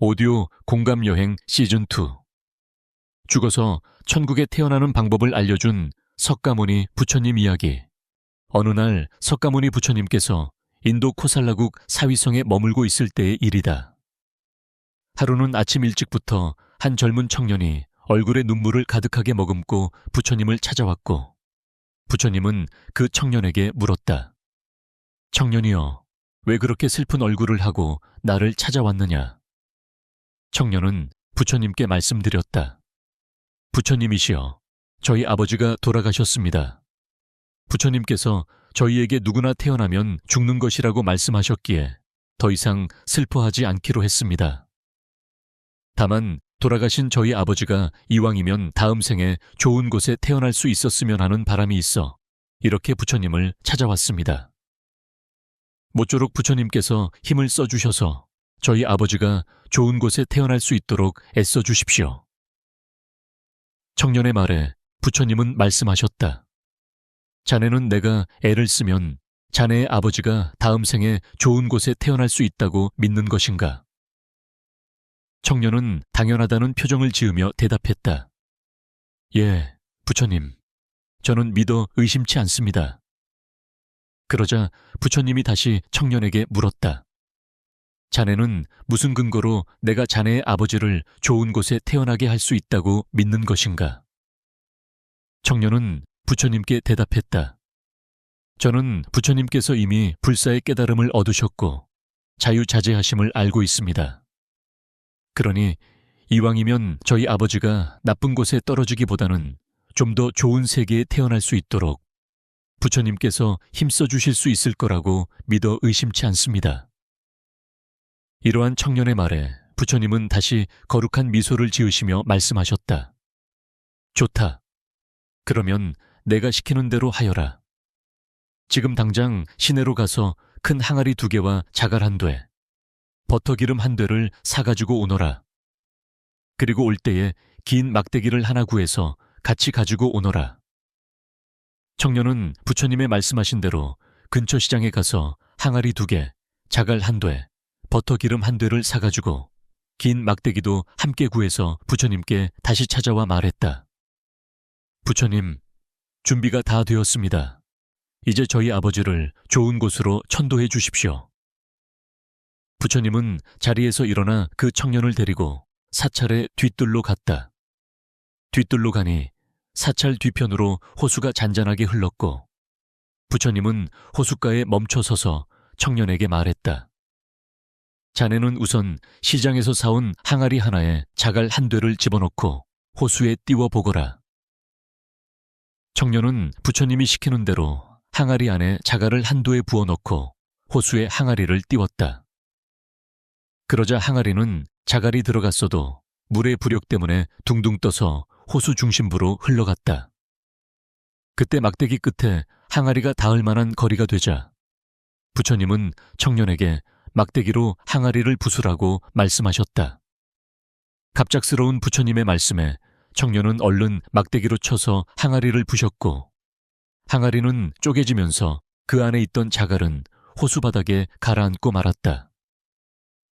오디오 공감 여행 시즌 2 죽어서 천국에 태어나는 방법을 알려준 석가모니 부처님 이야기 어느 날 석가모니 부처님께서 인도 코살라국 사위성에 머물고 있을 때의 일이다. 하루는 아침 일찍부터 한 젊은 청년이 얼굴에 눈물을 가득하게 머금고 부처님을 찾아왔고 부처님은 그 청년에게 물었다. 청년이여, 왜 그렇게 슬픈 얼굴을 하고 나를 찾아왔느냐? 청년은 부처님께 말씀드렸다. 부처님이시여, 저희 아버지가 돌아가셨습니다. 부처님께서 저희에게 누구나 태어나면 죽는 것이라고 말씀하셨기에 더 이상 슬퍼하지 않기로 했습니다. 다만 돌아가신 저희 아버지가 이왕이면 다음 생에 좋은 곳에 태어날 수 있었으면 하는 바람이 있어 이렇게 부처님을 찾아왔습니다. 모쪼록 부처님께서 힘을 써주셔서 저희 아버지가 좋은 곳에 태어날 수 있도록 애써 주십시오. 청년의 말에 부처님은 말씀하셨다. 자네는 내가 애를 쓰면 자네의 아버지가 다음 생에 좋은 곳에 태어날 수 있다고 믿는 것인가? 청년은 당연하다는 표정을 지으며 대답했다. 예, 부처님. 저는 믿어 의심치 않습니다. 그러자 부처님이 다시 청년에게 물었다. 자네는 무슨 근거로 내가 자네의 아버지를 좋은 곳에 태어나게 할 수 있다고 믿는 것인가? 청년은 부처님께 대답했다. 저는 부처님께서 이미 불사의 깨달음을 얻으셨고 자유자재하심을 알고 있습니다. 그러니 이왕이면 저희 아버지가 나쁜 곳에 떨어지기보다는 좀 더 좋은 세계에 태어날 수 있도록 부처님께서 힘써 주실 수 있을 거라고 믿어 의심치 않습니다. 이러한 청년의 말에 부처님은 다시 거룩한 미소를 지으시며 말씀하셨다. 좋다. 그러면 내가 시키는 대로 하여라. 지금 당장 시내로 가서 큰 항아리 두 개와 자갈 한 돼, 버터기름 한 되를 사가지고 오너라. 그리고 올 때에 긴 막대기를 하나 구해서 같이 가지고 오너라. 청년은 부처님의 말씀하신 대로 근처 시장에 가서 항아리 두 개, 자갈 한 돼, 버터 기름 한 되를 사가지고 긴 막대기도 함께 구해서 부처님께 다시 찾아와 말했다. 부처님, 준비가 다 되었습니다. 이제 저희 아버지를 좋은 곳으로 천도해 주십시오. 부처님은 자리에서 일어나 그 청년을 데리고 사찰의 뒷뜰로 갔다. 뒷뜰로 가니 사찰 뒤편으로 호수가 잔잔하게 흘렀고 부처님은 호숫가에 멈춰 서서 청년에게 말했다. 자네는 우선 시장에서 사온 항아리 하나에 자갈 한 되를 집어넣고 호수에 띄워 보거라. 청년은 부처님이 시키는 대로 항아리 안에 자갈을 한도에 부어 넣고 호수에 항아리를 띄웠다. 그러자 항아리는 자갈이 들어갔어도 물의 부력 때문에 둥둥 떠서 호수 중심부로 흘러갔다. 그때 막대기 끝에 항아리가 닿을 만한 거리가 되자 부처님은 청년에게 막대기로 항아리를 부수라고 말씀하셨다. 갑작스러운 부처님의 말씀에 청년은 얼른 막대기로 쳐서 항아리를 부셨고 항아리는 쪼개지면서 그 안에 있던 자갈은 호수 바닥에 가라앉고 말았다.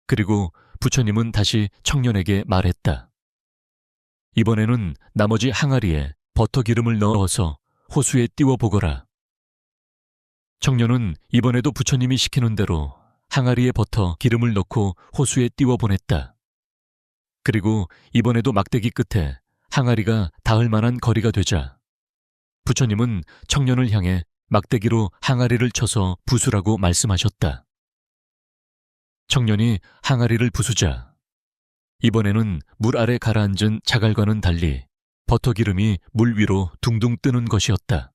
그리고 부처님은 다시 청년에게 말했다. 이번에는 나머지 항아리에 버터 기름을 넣어서 호수에 띄워 보거라. 청년은 이번에도 부처님이 시키는 대로 항아리에 버터 기름을 넣고 호수에 띄워 보냈다. 그리고 이번에도 막대기 끝에 항아리가 닿을 만한 거리가 되자 부처님은 청년을 향해 막대기로 항아리를 쳐서 부수라고 말씀하셨다. 청년이 항아리를 부수자 이번에는 물 아래 가라앉은 자갈과는 달리 버터 기름이 물 위로 둥둥 뜨는 것이었다.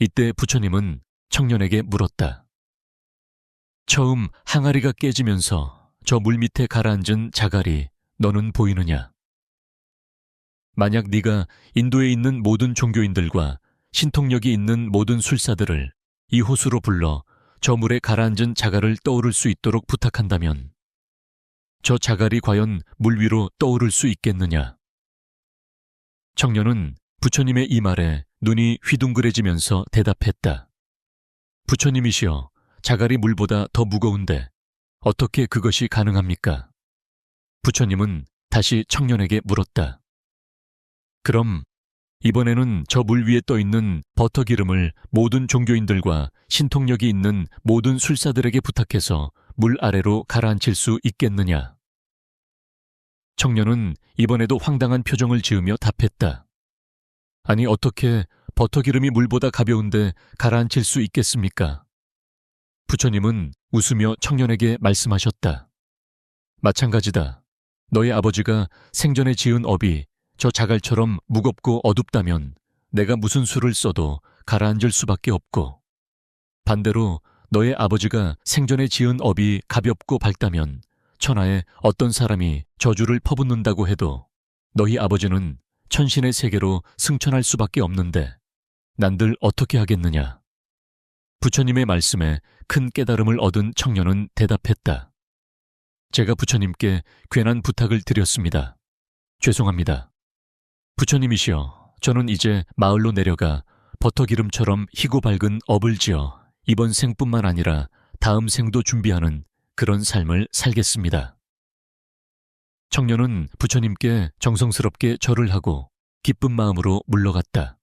이때 부처님은 청년에게 물었다. 처음 항아리가 깨지면서 저 물 밑에 가라앉은 자갈이 너는 보이느냐? 만약 네가 인도에 있는 모든 종교인들과 신통력이 있는 모든 술사들을 이 호수로 불러 저 물에 가라앉은 자갈을 떠오를 수 있도록 부탁한다면 저 자갈이 과연 물 위로 떠오를 수 있겠느냐? 청년은 부처님의 이 말에 눈이 휘둥그레지면서 대답했다. 부처님이시여, 자갈이 물보다 더 무거운데 어떻게 그것이 가능합니까? 부처님은 다시 청년에게 물었다. 그럼 이번에는 저 물 위에 떠 있는 버터 기름을 모든 종교인들과 신통력이 있는 모든 술사들에게 부탁해서 물 아래로 가라앉힐 수 있겠느냐? 청년은 이번에도 황당한 표정을 지으며 답했다. 아니, 어떻게 버터 기름이 물보다 가벼운데 가라앉힐 수 있겠습니까? 부처님은 웃으며 청년에게 말씀하셨다. 마찬가지다. 너의 아버지가 생전에 지은 업이 저 자갈처럼 무겁고 어둡다면 내가 무슨 수를 써도 가라앉을 수밖에 없고 반대로 너의 아버지가 생전에 지은 업이 가볍고 밝다면 천하에 어떤 사람이 저주를 퍼붓는다고 해도 너희 아버지는 천신의 세계로 승천할 수밖에 없는데 난들 어떻게 하겠느냐. 부처님의 말씀에 큰 깨달음을 얻은 청년은 대답했다. 제가 부처님께 괜한 부탁을 드렸습니다. 죄송합니다. 부처님이시여, 저는 이제 마을로 내려가 버터기름처럼 희고 밝은 업을 지어 이번 생뿐만 아니라 다음 생도 준비하는 그런 삶을 살겠습니다. 청년은 부처님께 정성스럽게 절을 하고 기쁜 마음으로 물러갔다.